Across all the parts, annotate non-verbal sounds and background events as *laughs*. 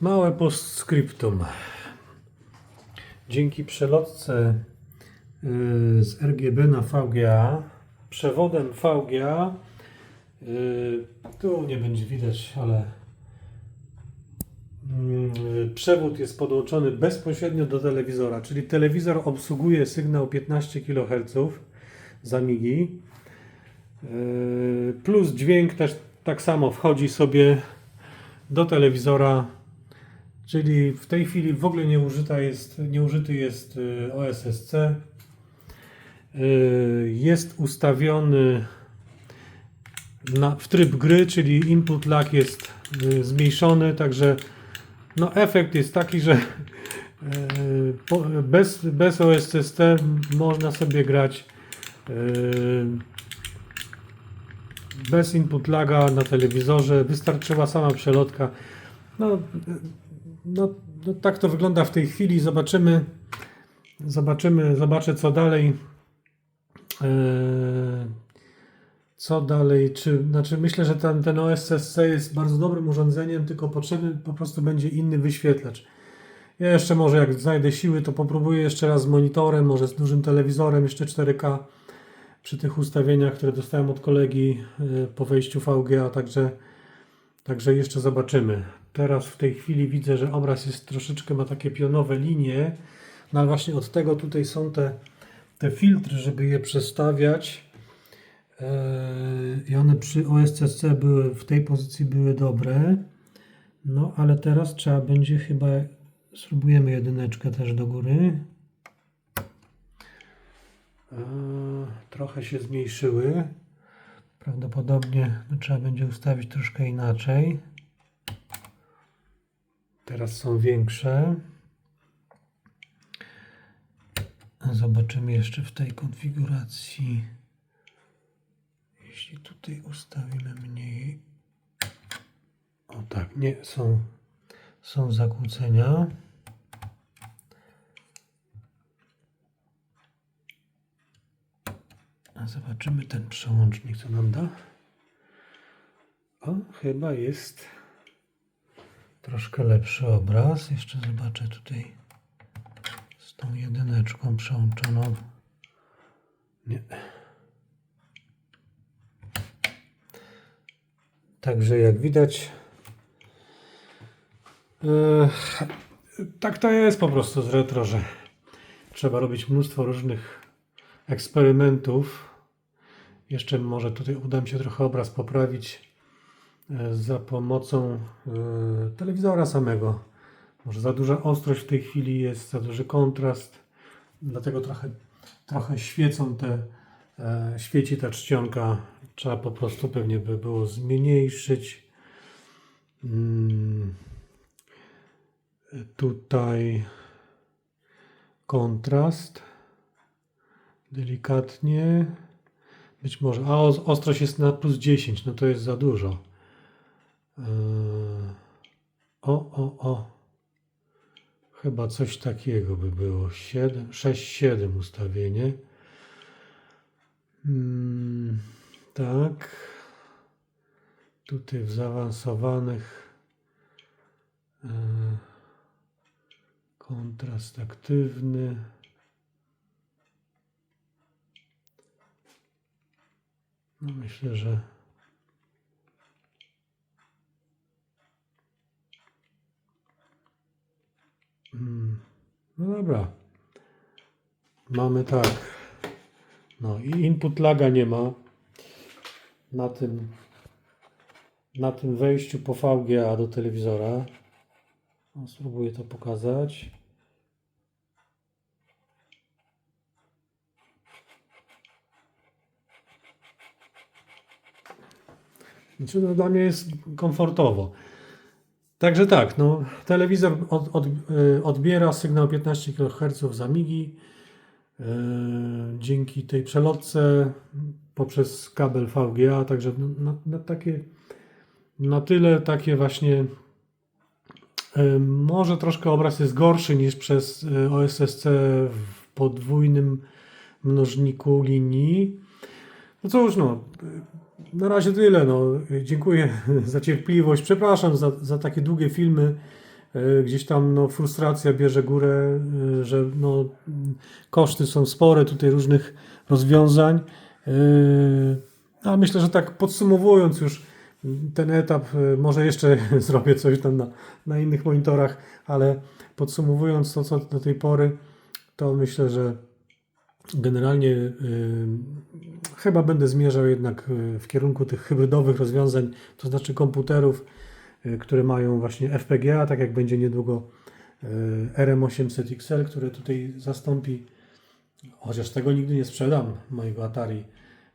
Małe postscriptum. Dzięki przelotce y, z RGB na VGA, przewodem VGA, y, tu nie będzie widać, ale mm, przewód jest podłączony bezpośrednio do telewizora, czyli telewizor obsługuje sygnał 15 kHz za migi. Y, Plus dźwięk też tak samo wchodzi sobie do telewizora, czyli w tej chwili w ogóle nie, użyta jest, nie użyty jest y, OSSC. Y, Jest ustawiony na, w tryb gry, czyli input lag jest y, zmniejszony, także no efekt jest taki, że *laughs* bez, bez OSSC można sobie grać bez input laga na telewizorze, wystarczyła sama przelotka. No, no, no tak to wygląda w tej chwili. Zobaczymy, zobaczymy, zobaczę co dalej. Eee, co dalej? Czy, znaczy myślę, że ten, ten OSSC jest bardzo dobrym urządzeniem, tylko potrzebny po prostu będzie inny wyświetlacz. Ja jeszcze może jak znajdę siły, to popróbuję jeszcze raz z monitorem, może z dużym telewizorem, jeszcze 4K przy tych ustawieniach, które dostałem od kolegi y, po wejściu VGA, także, także jeszcze zobaczymy. Teraz w tej chwili widzę, że obraz jest troszeczkę, ma takie pionowe linie, no ale właśnie od tego tutaj są te, te filtry, żeby je przestawiać Yy, i one przy OSCC były, w tej pozycji były dobre, no ale teraz trzeba będzie chyba, spróbujemy jedyneczkę też do góry. Eee, Trochę się zmniejszyły. Prawdopodobnie no, trzeba będzie ustawić troszkę inaczej. Teraz są większe. Zobaczymy jeszcze w tej konfiguracji. Jeśli tutaj ustawimy mniej. O tak, nie, są, są zakłócenia. Zobaczymy ten przełącznik, co nam da. O, chyba jest troszkę lepszy obraz. Jeszcze zobaczę tutaj z tą jedyneczką przełączoną. Nie. Także jak widać, e, tak to jest po prostu z retro, że trzeba robić mnóstwo różnych eksperymentów. Jeszcze może tutaj uda mi się trochę obraz poprawić za pomocą e, telewizora samego. Może za duża ostrość w tej chwili jest, za duży kontrast, dlatego trochę, trochę świecą te, e, świeci ta czcionka. Trzeba po prostu pewnie by było zmniejszyć. Mm. Tutaj kontrast delikatnie. Być może. A os- ostrość jest na plus 10, no to jest za dużo. Eee, O, o, o. Chyba coś takiego by było. 7, 6, 7 ustawienie. Mm, tak. Tutaj w zaawansowanych e, kontrast aktywny. No myślę, że no dobra. Mamy tak. No i input laga nie ma na tym na tym wejściu po VGA do telewizora. O, spróbuję to pokazać. Znaczy, no, dla mnie jest komfortowo. Także tak, no, telewizor od, od, y, odbiera sygnał 15 kHz za migi. y, dzięki tej przelotce poprzez kabel VGA, także na, na takie na tyle takie właśnie y, może troszkę obraz jest gorszy niż przez OSSC w podwójnym mnożniku linii. No cóż, no, na razie tyle. No. Dziękuję *laughs* za cierpliwość. Przepraszam za, za takie długie filmy. E, Gdzieś tam no, frustracja bierze górę, e, że no, koszty są spore tutaj różnych rozwiązań. E, A myślę, że tak podsumowując już ten etap, może jeszcze *laughs* zrobię coś tam na, na innych monitorach, ale podsumowując to, co do tej pory, to myślę, że generalnie y, chyba będę zmierzał jednak y, w kierunku tych hybrydowych rozwiązań, to znaczy komputerów, y, które mają właśnie FPGA, tak jak będzie niedługo y, RM800XL, które tutaj zastąpi, chociaż tego nigdy nie sprzedam, mojego Atari.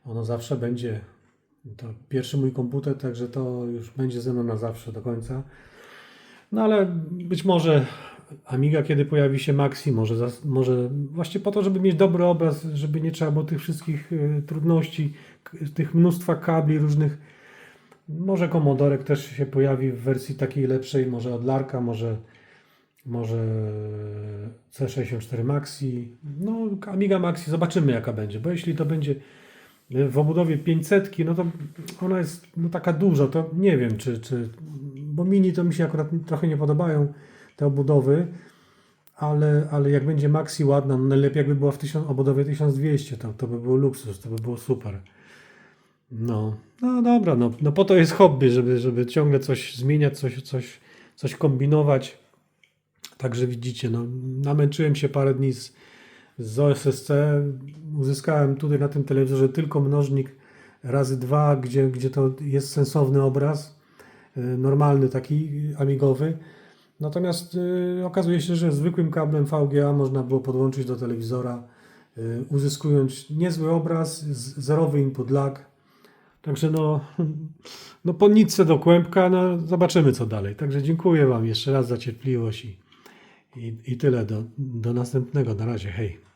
Ono zawsze będzie, to pierwszy mój komputer, także to już będzie ze mną na zawsze do końca. No ale być może Amiga, kiedy pojawi się Maxi, może, może właśnie po to, żeby mieć dobry obraz, żeby nie trzeba było tych wszystkich y, trudności, tych mnóstwa kabli różnych. Może Commodore też się pojawi w wersji takiej lepszej, może od Larka, może, może C64 Maxi. No, Amiga Maxi, zobaczymy jaka będzie, bo jeśli to będzie w obudowie 500, no to ona jest no, taka duża, to nie wiem, czy, czy. Bo mini to mi się akurat trochę nie podobają te obudowy, ale, ale jak będzie maxi ładna, no najlepiej jakby była w tysiąc, obudowie 1200, to, to by było luksus, to by było super. No, no dobra, no, no po to jest hobby, żeby, żeby ciągle coś zmieniać, coś, coś, coś kombinować. Także widzicie, no, namęczyłem się parę dni z, z OSSC. Uzyskałem tutaj na tym telewizorze tylko mnożnik razy dwa, gdzie, gdzie to jest sensowny obraz, y, normalny taki amigowy. Natomiast y, okazuje się, że zwykłym kablem VGA można było podłączyć do telewizora, y, uzyskując niezły obraz, zerowy input lag. Także no, *laughs* no po nitce do kłębka, no zobaczymy co dalej. Także dziękuję Wam jeszcze raz za cierpliwość i, i, i tyle. Do, do następnego. Na razie. Hej.